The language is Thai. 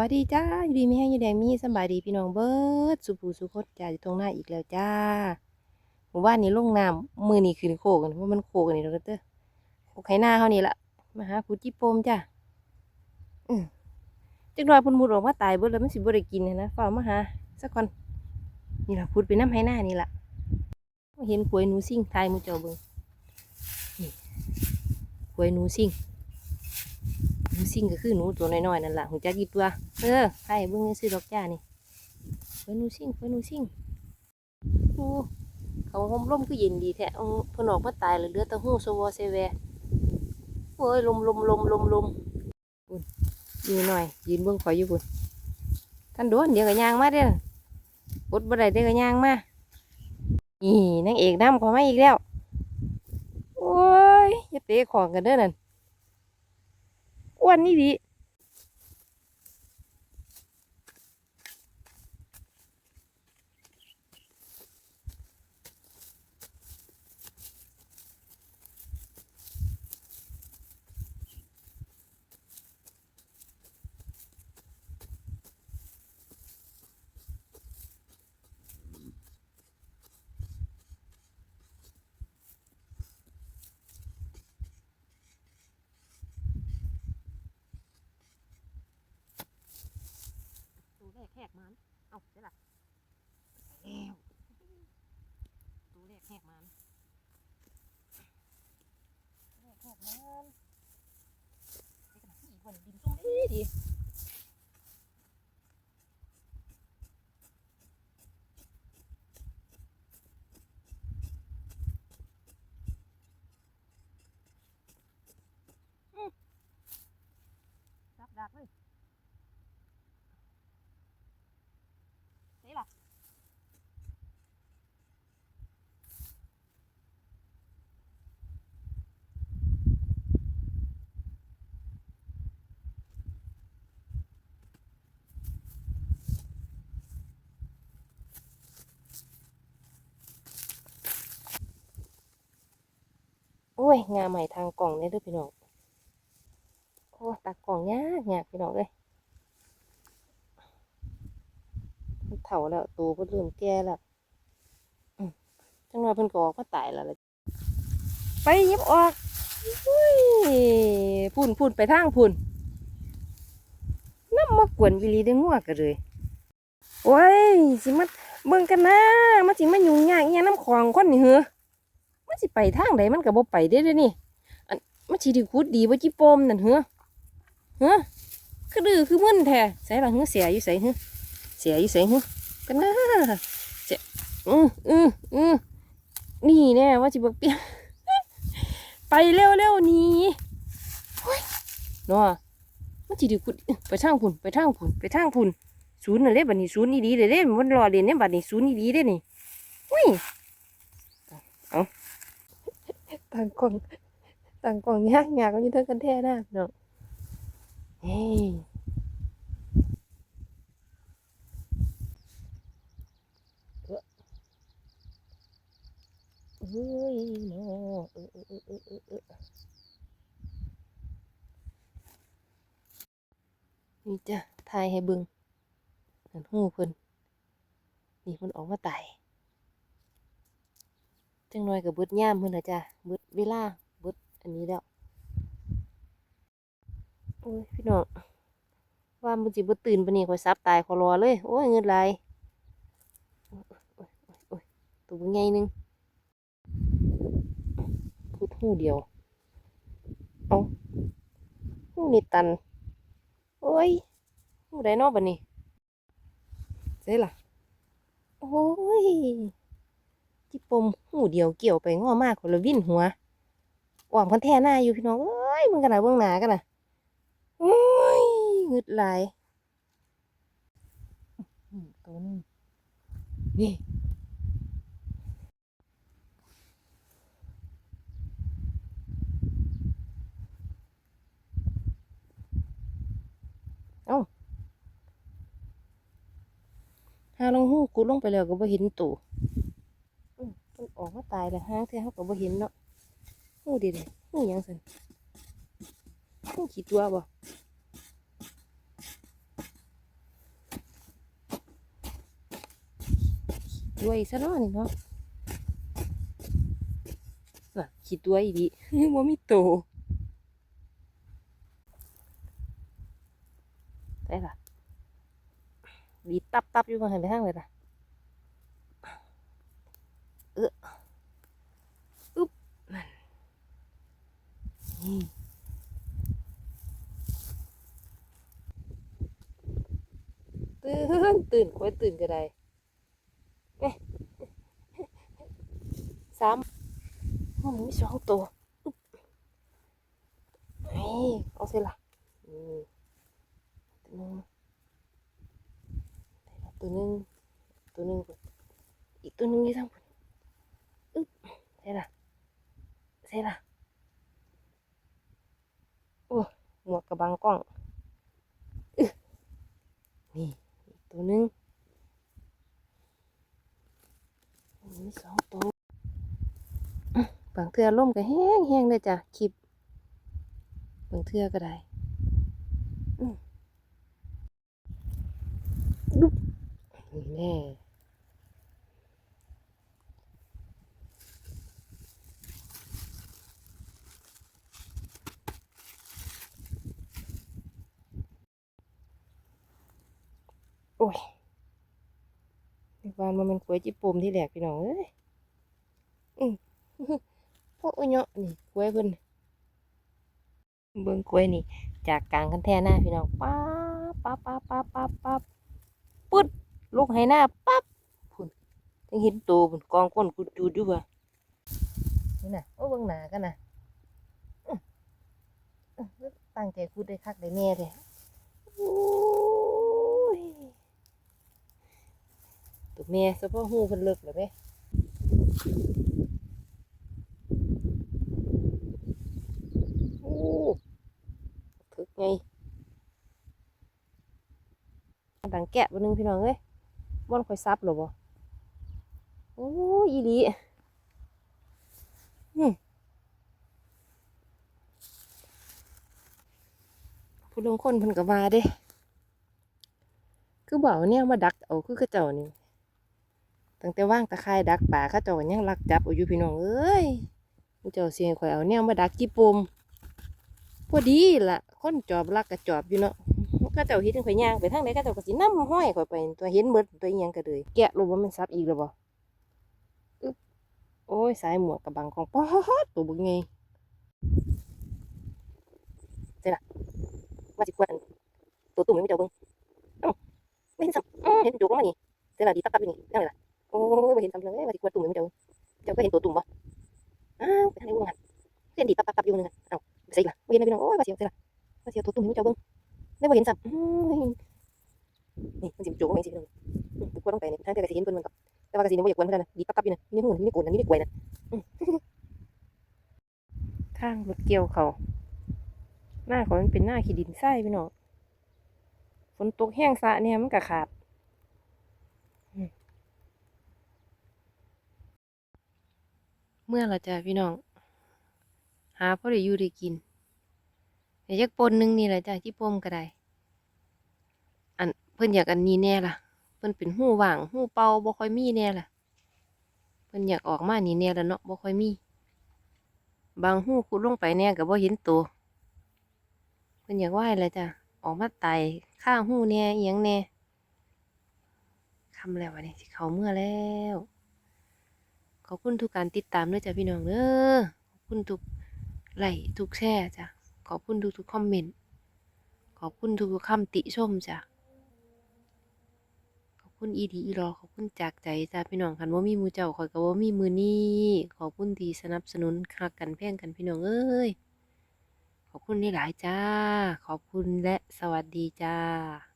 วัสดีจ้าอยู่ดีมีแห้งอยู่แดงมีสบายดีพี่น้องเบิร์ดสุภูสุคตจ้าอยู่ตรงหน้าอีกแล้วจ้าหมู่บ้านนี้ลงน้ำมือนี่ขึ้นโคกันว่าะมันโคกันนี่เราเด้อโคไข่หน้าเขานี่ละมาหาขุจิโปมจ้าอืมจักหน่อยพุ่นมุดออกมาตายเบิร์ดแล้วมันสิบ่ได้กินหั้นะฝ้ามาหาสักก่อนนี่ละขุดไปน้ำไห้หน้านี่ละเห็นขวยหนูซิ่งทายมูเจ้าเบิ่งนี่ขวยหนูซิ่ง หนูซิ่งก็คือหนูตัวน้อยๆนั่นแหละหูจักกี่ตัวเออใครเบิ่งซื้อดอกจ้านี่เฟยหนูซิ่งเฟยหนูซิ่งโอ้เขาห่มร่มคือเย็นดีแท้เอาพนอกมาตายเลยเลือแต่หูสวอเซเวโอ้ยลมลมลมลมลมอุ่นยืนหน่อยยืนเบิ่งข่อยอยู่บุญท่านโดนเดี๋ยวก็ยางมาเด้อบดบ่ได้เดี๋ยวก็ยางมานี่นางเอกน้ำขอมาอีกแล้วโอ้ยอย่าเตะของกันเด้อนั่น อ้วนนี่ดิ กมัน เอาได้ละแล้วตัวแรกแหกมันแรกแหกมันไอ้ขนาดที่อีกวันดินส้มดีดี Ôi, nhà mày thằng còng đấy đó พี่น้องโอ้ตากล่องยากยากพี่น้องเอ้ยมันเฒ่าแล้วตัวเพิ่นเริ่มแก่แล้วจังหวะเพิ่นก็ออกมาตายแล้วล่ะไปยิบออกอุ้ยพุ่นพุ่นไปทางพุ่นน้ำมากวนวิลีได้งัวกันเลยโอ้ยสิมาเบิ่งกันนะมันสิมายุ่งยากอีหยังน้ำของคนนี่เหรอ มันสิไปทางใดมันก็บ่ไปได้เด้อนี่อันมันสิดีขุดดีบ่จิปมนั่นเหรอเหรอคือดื้อคือมึนแท้ใส่ละเหรอเสียอยู่ใส่เหรอเสียอยู่เสียงกันนะเสียอืออืออือนี่แน่ว่าจิบกเปียไปเร็วเร็วนี่โอ้ยเนาะมันจิไดีคุณไปทางพุ่นไปทางพุ่นไปทางพุ่นศูนย์น่ะเด้บัดนี้ศูนย์นี่ดีเลยเด้มันรอเรียนเนี่ยบัดนี้ศูนย์นี่ดีเด้นี่อุ้ยเอา ต่างกล่องต่างกล่องยากยากก็อยืนเท่ากันแท้นะเนาะเฮ้ยเฮ้ยเนาะเออเออเออเออเออนี่จ้ะทายให้บิ่งนั่นหูเพิ่นนี่เพิ่นออกมาตาย จังหน้อยกับเบิดย่ามเพิ่นละจ้ะเบิดเวลาเบิดอันนี้แล้วโอ้ยพี่น้องว่ามันสิบ่ตื่นปนนี้ข่อยซับตายขอรอเลย โอ้ยเงินไหลายโอ้ยโอ้ยโอ้ยโอ้ยตัวใหญ่หนึงพูดหูเดียว เอาหูนี่ตัน โอ้ยหูไดเนอบันนี้เจ๊ล่ะ โอ้ย จิปมหูเดียวเกี่ยวไปง้อมากคนละวิ่นหัวหวังพันแท่หน้าอยู่พี่น้องเอ้ยมึงกันนะเบื้องหน้ากันนะโอ้ยเงึดหลายอืมตัวนี้นี่หาลงหูกูลงไปแล้วก็บ่เห็นตัวอืมมัน ออกมาตายแล้วฮะเท่เขาก็บ่เห็นเนาะหูเดีเดยหูยังสันหูขี้ตัวบ่ตัวอีซะเนานี่เนาะน่ะขี้ตัวอีดีบ่มีโตได้ล่ะดีตับตับอยู่บางแห่นไปห้างเลยล่ะ เอออึ๊บนั่นนี่ตื่นตื่นคอยตื่นก็ได้สามโอ้มีสองตัวอึ๊บนี่เอาสิล่ะนี่ตัวนึงตัวนึงตัวนึงอีกตัวนึงยู่ทางบนอึ๊บ ใช่ล่ะใช่ล่ะโอ้หมวกกระบังกล้องอนี่ตัวหนึงมีสองตัวบางเทือล่มก็แห้งแห้งเลยจ้ะคลิปบางเทือก็ได้อื้อดุ๊บนี่แน่โอ้ย วันมันเป็นกล้วยจิปมที่แหลกพี่น้องเอ้ยอือพวกอุ้ยเนาะนี่กล้วยเพิ่นเบิ่งกล้วยนี่ จากกลางคันแท่หน้าพี่น้องป๊าบป๊าบป๊าบป๊าบป๊าบป๊าบปึ๊ดลูกให้หน้าปั๊บพุ่นจังเห็นโตพุ่นกองก้นกุดจูดอยู่บ่นี่น่ะโอ้เบิ่งหน้ากันน่ะตั้งใจพูดได้คักได้แน่เลยโอ้ย ตัวแม่เฉพาะหูเพิ่นเลิกแล้วแม่โอ้ถึกไงดังแกะบ่นึงพี่น้องเอ้ยบ่อนคอยซับหรอบ่โอ้ยอีหลีอืมผู้ลงคนเพิ่นก็ว่าเด้ คือบ่เอาเนี่ยมาดักเอาคือเขาเจ้านี่ ตั้งแต่ว่างตะไคร่ดักป่าเขาเจ้าก็ยังลักจับอยู่พี่น้องเอ้ยผู้เจ้าเสียข่อยเอาเนี่ยมาดักจีปมพอดีล่ะคนจอบลักก็จอบอยู่เนาะเขาเจ้าเห็นข่อยย่างไปทางไหนเขาเจ้าก็สิน้ำห้อยข่อยไปตัวเห็นเบิดตัวยังก็เลยแกะรู้ว่ามันซับอีกแล้วบ่อึ๊บโอ้ยสายหมวกกับบังของป๊อดตัวบึกไงเสร็จละว่าสิกวดอันตัวตุ่มไม่เจ้าเบิ่งเอ้าไม่เห็นซับเห็นจุกลงมานี่เสร็จละดีตับตับอยู่นี่นั่นเลยล่ะ โอ้ไม่เห็นซับเลยว่าสิกวดตุ่มไม่เจ้าเจ้าก็เห็นตัวตุ่มบ่อ้าวไปทางไหนวะเห็นดีตับตับตับอยู่นึงอะเอ้าไปใส่อีกล่ะไม่เห็นเลยพี่น้องโอ้ยว่าเสียวเสร็จละว่าเสียวตัวตุ่มไม่เจ้าเบิ่งไม่บ่เห็นซับนี่มันสิจุกลงมาสิพี่น้องอืมไปกวดลงไปนี่ทางเจ้าก็สิเห็นเพิ่นมันกับแต่ว่ากสิบ่อยากกวนเพิ่นนะดีตับตับอยู่น่ะนี่หูนี่โกนนี่กล้วยน่ะทางรถเกี่ยวเขาหน้าเขามันเป็นหน้าขี้ดินทรายพี่น้องฝนตกแห้งสะเนี่ยมันก็ขาดอืม เมื่อเราจะพี่น้อง หาพอได้อยู่ได้กินแต่ยักปนหนึงนี่แหละจ้ะที่ปมก็ได้อันเพิ่นอยากอันนี้แน่ล่ะ เพิ่นเป็นหูว่างหูเป่าบ่ค่อยมีแน่ล่ะ เพิ่นอยากออกมานี่แน่แล้วเนาะบ่ค่อยมี บางหูขุดลงไปแน่ก็บ่เห็นตัวเพิ่นอยากว่ายแหละจ้ะออกมาไต่ข้างหูแน่เอิหยังแน่คำแล้ววันนี้สิเขาเมื่อแล้ว ขอบคุณทุกการติดตามด้วยจ้ะพี่น้องเด้อขอบคุณทุกไลค์ทุกแชร์จ้ะขอบคุณทุกทุกๆคอมเมนต์ขอบคุณทุกๆคำติชมจ้ะขอบคุณอีดีอีรอขอบคุณจากใจจ้ะพี่น้องคันว่ามีมูเจ้าข่อยก็ว่ามีมือนี้ขอบคุณที่สนับสนุนคักกันแพ่งกันพี่น้องเอ้ยขอบคุณหลายจ้า ขอบคุณและสวัสดีจ้า